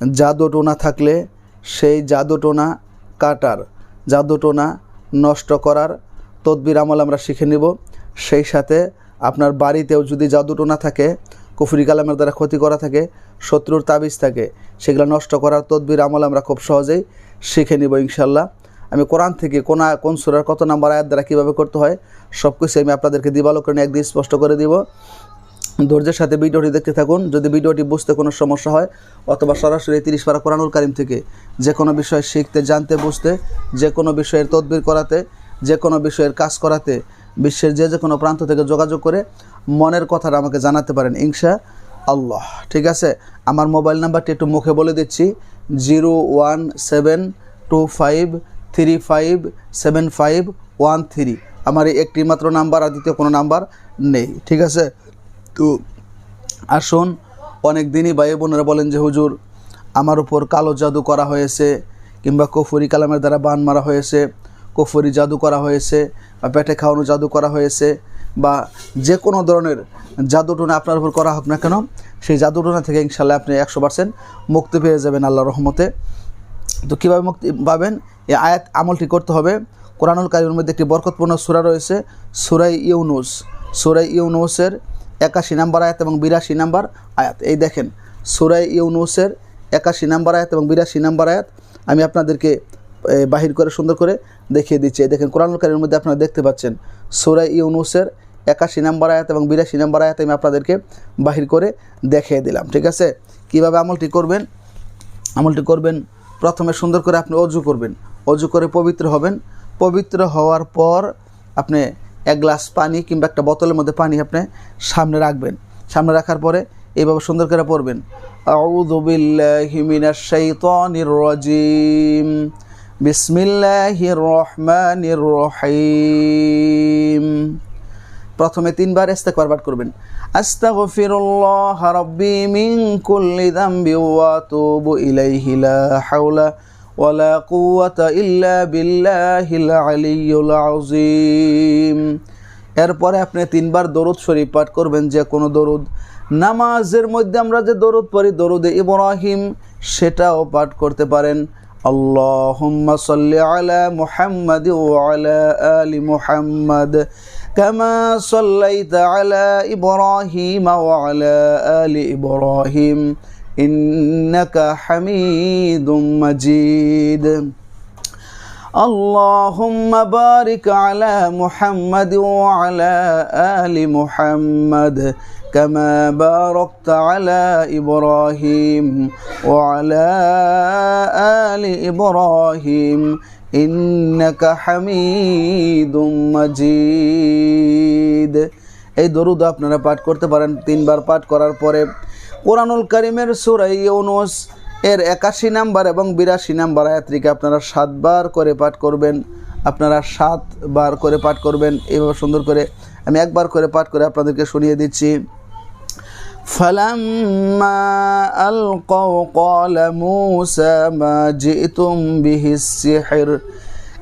জাদুটোনা থাকলে সেই জাদুটোনা কাটার, জাদুটোনা নষ্ট করার তদবির আমল আমরা শিখে নেব। সেই সাথে আপনার বাড়িতেও যদি জাদুটোনা থাকে, কুফরি কালামের দ্বারা ক্ষতি করা থাকে, শত্রুর তাবিজ থাকে, সেগুলো নষ্ট করার তদবির আমল আমরা খুব সহজেই শিখে নিব ইনশাল্লাহ আমি কোরআন থেকে কোন কোন সুরার কত নাম্বার আয়াত দ্বারা কীভাবে করতে হয় সব কিছু আমি আপনাদেরকে দিবালোকরণে একদিন স্পষ্ট করে দিব। ধৈর্যের সাথে ভিডিওটি দেখতে থাকুন। যদি ভিডিওটি বুঝতে কোনো সমস্যা হয়, অথবা সরাসরি তিরিশ পারা কোরআনুল কারিম থেকে যে কোনো বিষয় শিখতে, জানতে, বুঝতে, যে কোনো বিষয়ের তদবির করাতে, যে কোনো বিষয়ের কাজ করাতে, বিশ্বের যে যে কোনো প্রান্ত থেকে যোগাযোগ করে মনের কথাটা আমাকে জানাতে পারেন, ইনশা আল্লাহ। ঠিক আছে? আমার মোবাইল নাম্বারটি একটু মুখে বলে দিচ্ছি, zero one seven two five three five seven five one three. আমার এই একটি মাত্র নাম্বার আর দ্বিতীয় কোনো নাম্বার নেই। ঠিক আছে? তো আসুন, অনেক দিনই ভাই বোনেরা বলেন যে, হুজুর, আমার উপর কালো জাদু করা হয়েছে কিংবা কফুরি কালামের দ্বারা বান মারা হয়েছে, কফুরি জাদু করা হয়েছে বা পেটে খাওয়ানো জাদু করা হয়েছে বা যে কোনো ধরনের জাদুটোনা আপনার উপর করা হোক না কেন, সেই জাদুটোনা থেকে ইনশাল্লাহ আপনি একশো পার্সেন্ট মুক্তি পেয়ে যাবেন আল্লাহ রহমতে। তো কীভাবে মুক্তি পাবেন? এই আয়াত আমলটি করতে হবে। কোরআনুল কারিমের মধ্যে একটি বরকতপূর্ণ সুরা রয়েছে সুরাই ইউনুস। সুরাই ইউনুসের একাশি নাম্বার আয়াত এবং বিরাশি নাম্বার আয়াত। এই দেখেন সুরাই ইউনুসের একাশি নাম্বার আয়াত এবং বিরাশি নাম্বার আয়াত আমি আপনাদেরকে বাহির করে, সুন্দর করে দেখিয়ে দিচ্ছি। দেখেন, কোরআনুল মধ্যে আপনারা দেখতে পাচ্ছেন সুরাই ইউনুসের একাশি নাম্বার আয়াত এবং বিরাশি নাম্বার আয়াত আমি আপনাদেরকে বাহির করে দেখিয়ে দিলাম, ঠিক আছে? কীভাবে আমলটি করবেন? আমলটি করবেন, প্রথমে সুন্দর করে আপনি অজু করবেন। অজু করে পবিত্র হবেন। পবিত্র হওয়ার পর আপনি এক গ্লাস পানি কিংবা একটা বোতলের মধ্যে পানি আপনি সামনে রাখবেন। সামনে রাখার পরে এইভাবে সুন্দর করে পড়বেন প্রথমে তিনবার ইস্তেগফার পাঠ করবেন। আস্তাগফিরুল্লাহ রাব্বি মিন কুল্লি যামবি ওয়া আতুবু ইলাইহি লা হাওলা। ওয়ালা কুওয়াতা ইল্লা বিল্লাহিল আলিয়্যুল আযীম এরপরে আপনি তিনবার দরুদ শরীফ পাঠ করবেন যে কোনো দরুদ নামাজের মধ্যে আমরা যে দরুদ পড়ি দরুদে ইব্রাহিম সেটাও পাঠ করতে পারেন আল্লাহুম্মা সাল্লি আলা মুহাম্মাদ ওয়া আলা আলি মুহাম্মাদ كما صليت على إبراهيم وعلى آل إبراهيم إنك حميد مجيد اللهم بارك على محمد وعلى آل محمد كما باركت على إبراهيم وعلى آل إبراهيم إنك حميد مجيد এই দরুদ আপনারা পাঠ করতে পারেন তিনবার পাঠ করার পরে কোরআনুল করিমের সুরাই ইউনুস এর একাশি নাম্বার এবং বিরাশি নাম্বার আয়াত্রিকে আপনারা সাতবার করে পাঠ করবেন আপনারা সাতবার করে পাঠ করবেন এইভাবে সুন্দর করে আমি একবার করে পাঠ করে আপনাদেরকে শুনিয়ে দিচ্ছি فلما ألقوا قال موسى ما جئتم به السحر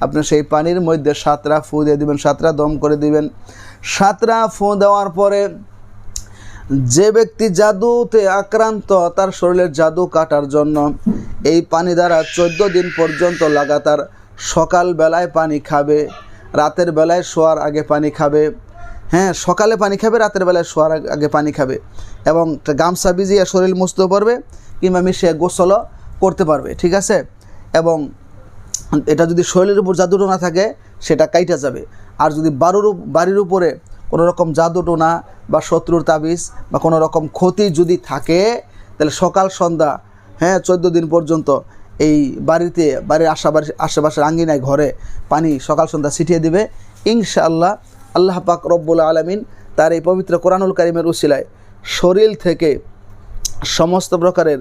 আপনি সেই পানির মধ্যে সাতরা ফু দিয়ে দিবেন সাতরা দম করে দিবেন। সাতরা ফু দেওয়ার পরে যে ব্যক্তি জাদুতে আক্রান্ত, তার শরীরের জাদু কাটার জন্য এই পানি দ্বারা চোদ্দ দিন পর্যন্ত লাগাতার সকাল বেলায় পানি খাবে, রাতের বেলায় শোয়ার আগে পানি খাবে। হ্যাঁ সকালে পানি খাবে, রাতের বেলায় শোয়ার আগে- পানি খাবে এবং গামছা ভিজিয়ে শরীর মুছতে পারবে কিংবা মিশিয়ে গোসলও করতে পারবে, ঠিক আছে? এবং এটা যদি শরীরের উপর জাদুটোনা থাকে, সেটা কাইটা যাবে। আর যদি উপ- বাড়ির উপরে কোনো রকম জাদুটোনা বা শত্রুর তাবিজ বা কোনো রকম ক্ষতি যদি থাকে, তাহলে সকাল, সন্ধ্যা হ্যাঁ চোদ্দ দিন পর্যন্ত এই বাড়িতে, বাড়ির আশাবাড়ি, আশেপাশের আঙ্গিনায়, ঘরে পানি সকাল, সন্ধ্যা ছিটিয়ে দিবে। ইনশাআল্লাহ আল্লাহ পাক রব্বুল আলমিন তার এই পবিত্র কোরআনুল কারিমের উসিলায় শরীর থেকে সমস্ত প্রকারের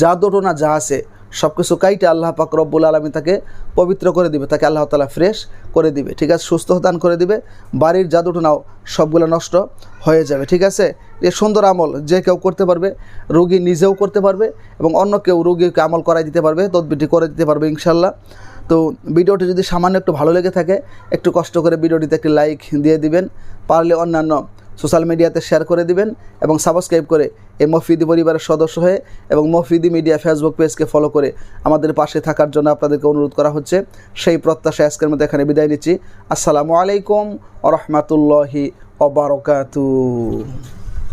জাদুটোনা যা আছে সব কিছু কাইটে আল্লাহ পাক রব্বুল আলমী তাকে পবিত্র করে দিবে, তাকে আল্লাহ তালা ফ্রেশ করে দিবে, ঠিক আছে? সুস্থ দান করে দিবে, বাড়ির জাদুটোনাও সবগুলো নষ্ট হয়ে যাবে, ঠিক আছে? এ সুন্দর আমল, যে কেউ করতে পারবে, রুগী নিজেও করতে পারবে এবং অন্য কেউ রুগীকে আমল করাই দিতে পারবে, তদবিটি করে দিতে পারবে ইনশাল্লাহ তো ভিডিওটি যদি সামান্য একটু ভালো লেগে থাকে, একটু কষ্ট করে ভিডিওটিতে একটি লাইক দিয়ে দিবেন, পারলে অন্যান্য সোশ্যাল মিডিয়াতে শেয়ার করে দিবেন এবং সাবস্ক্রাইব করে এই মফিদি পরিবারের সদস্য হয়ে এবং মফিদি মিডিয়া ফেসবুক পেজকে ফলো করে আমাদের পাশে থাকার জন্য আপনাদেরকে অনুরোধ করা হচ্ছে। সেই প্রত্যাশা আজকের মধ্যে এখানে বিদায় নিচ্ছি। আসসালামু আলাইকুম রহমতুল্লাহি অবরকাতু